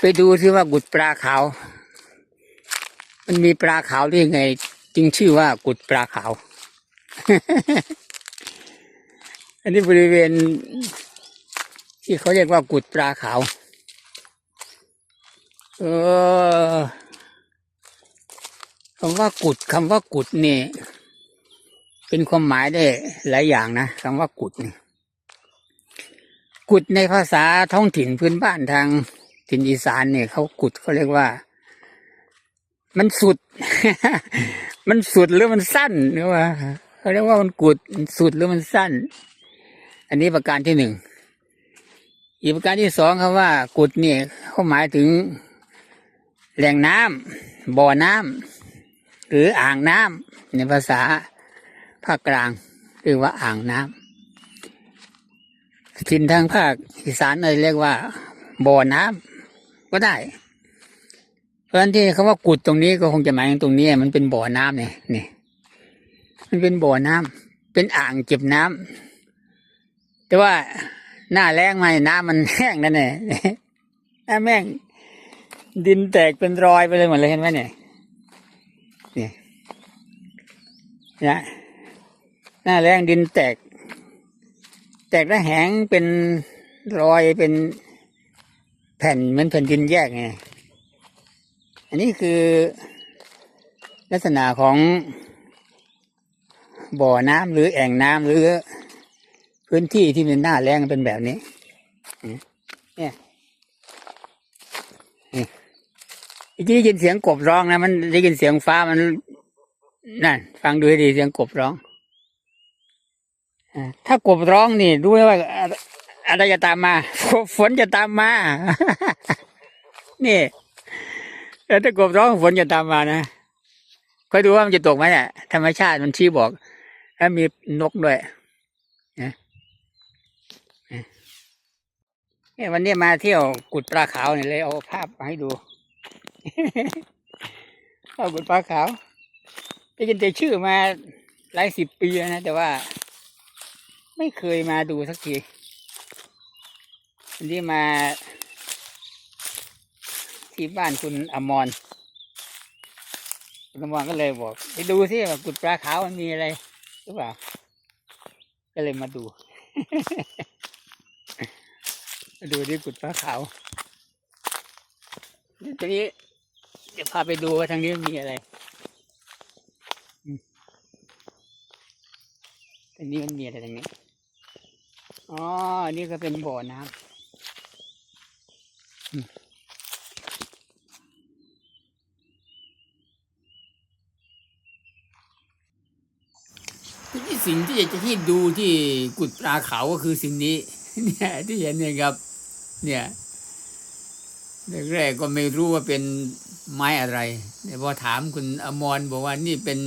ไปดูซิว่ากุดปลาขาว มันมีปลาขาวได้ยังไง จึงชื่อว่ากุดปลาขาว อันนี้บริเวณ ที่เขาเรียกว่ากุดปลาขาว เออคำว่ากุดคำว่ากุดนี่เป็นความหมายได้หลายอย่างนะคำว่ากุดนี่กุดในภาษาท้องถิ่นพื้นบ้านทาง ถิ่นอีสานเนี่ยเขากุดเขาเรียกว่า มันสุด มันสุดหรือมันสั้นหรือว่าเขาเรียกว่ามันกุดสุดหรือมันสั้น อันนี้ประการที่หนึ่งอีกประการที่สองคำว่า กุดเนี่ยเขาหมายถึงแหล่งน้ำบ่อน้ำหรืออ่างน้ำในภาษาภาคกลางเรียกว่าอ่างน้ำถิ่นทางภาคอีสานเลยเรียกว่า บ่อน้ำ ก็ได้ เพราะฉะนั้นที่คำว่ากุดตรงนี้ก็คงจะหมายถึงตรงนี้ มันเป็นบ่อน้ำเนี่ยนี่ มันเป็นบ่อน้ำเป็นอ่างเก็บน้ำแต่ว่าหน้าแรงมาน้ำมันแห้งนั่นแหละน้าแม่ง ดินแตกเป็นรอยไปเลยหมดเลยเห็นไหมเนี่ยนี่นะหน้าแรงดินแตก แตกแล้วแหงเป็นรอยเป็น แผ่นเหมือนแผ่นดินแยกไง อันนี้คือลักษณะของบ่อน้ำหรือแอ่งน้ำหรือ พื้นที่ที่เป็นหน้าแรงเป็นแบบนี้ เนี่ยอีกทีได้ยินเสียงกบร้องนะมันได้ยินเสียงฟ้ามันนั่น ฟังดูให้ดีเสียงกบร้องอถ้ากบร้องนี่รู้ไหมว่า อะไรจะตามมา ฝนจะตามมา นี่แล้วถ้ากบร้องฝนจะตามมานะคอยดูว่ามันจะตกไหมเนี่ยธรรมชาติมันชี้บอกถ้ามีนกด้วยนะเนี่ยวันนี้มาเที่ยวกุดปลาขาวเนี่ยเลยเอาภาพมาให้ดูข้ากุดปลาขาวได้ยินแต่ชื่อมาหลายสิบปีนะแต่ว่า ไม่เคยมาดูสักที นนี้มา ที่บ้านคุณอมรคุณอมรก็เลยบอกไปดูสิว่ากุดปลาขาวมันมีอะไรหรือเปล่า ก็เลยมาดู มาดูที่กุดปลาขาวทีนี้เดี๋ยวพาไปดูว่าทางนี้มีอะไรอืมทางนี้มันมีอะไรทางนี้ อ๋อนนี้ก็เป็นบ่อน้ำ ที่สิ่งที่อยากจะที่ดูที่กุดปลาเขาก็คือสิ่งนี้ เนี่ยที่เห็นเนี่ยครับ เนี่ยแรกๆก็ไม่รู้ว่าเป็นไม้อะไรแต่พอถามคุณอมรบอกว่านี่เป็น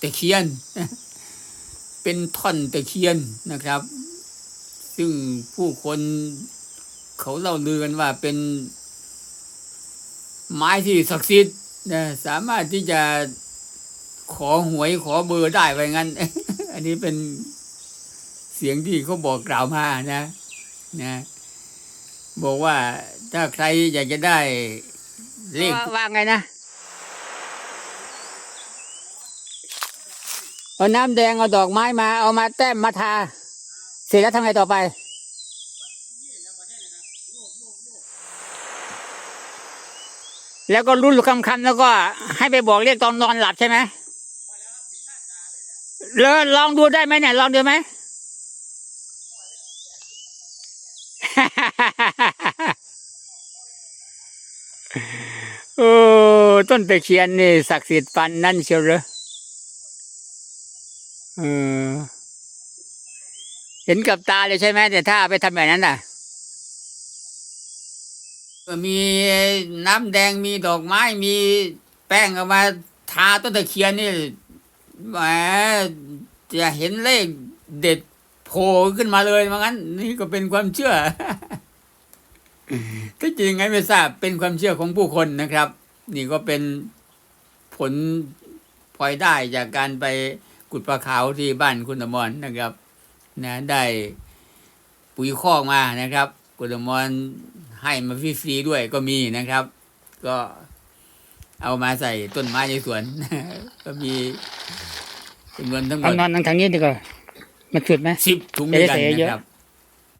ตะเคียน เป็นท่อนตะเคียนนะครับ ซึ่งผู้คน เขาเล่าลือกันว่าเป็น ไม้ที่ศักดิ์สิทธิ์นะสามารถที่จะขอหวยขอเบอร์ได้ไปงั้น อันนี้เป็นเสียงที่เขาบอกกล่าวมานะนะ บอกว่าถ้าใครอยากจะได้เลขว่าไงนะเอาน้ำแดงเอาดอกไม้มา เอามาแต้มมาทา เสร็จแล้วทำไงต่อไป แล้วก็รุ่นคำคำๆแล้วก็ให้ไปบอกเรียกตอนนอนหลับใช่ไหมแล้วลองดูได้ไหมเนี่ยลองดูไหมโอ้ต้นตะเคียนนี่ศักดิ์สิทธิ์ปันนั่นเชียวเหรอเออเห็นกับตาเลยใช่ไหมแต่ถ้าเอาไปทำแบบนั้นน่ะ มีน้ำแดงมีดอกไม้มีแป้งเอามาทาต้นตะเคียนนี่แหมจะเห็นเลขเด็ดโผล่ขึ้นมาเลยว่างั้น นี่ก็เป็นความเชื่อที่จริงไงไม่ทราบเป็นความเชื่อของผู้คนนะครับ นี่ก็เป็นผลพลอยได้จากการไปกุดปลาขาวที่บ้านคุณอมรนนะครับ นะได้ปุ๋ยคอกมานะครับ คุณอมร ให้มาฟรีๆด้วยก็มีนะครับ ก็เอามาใส่ต้นไม้ในสวน ก็มีจำนวนทั้งหมเอาดนอนทางนี้ดีกว่ามันสุดไหมสิบถุงด้วยกันจะได้ใส่เยนะอะครับ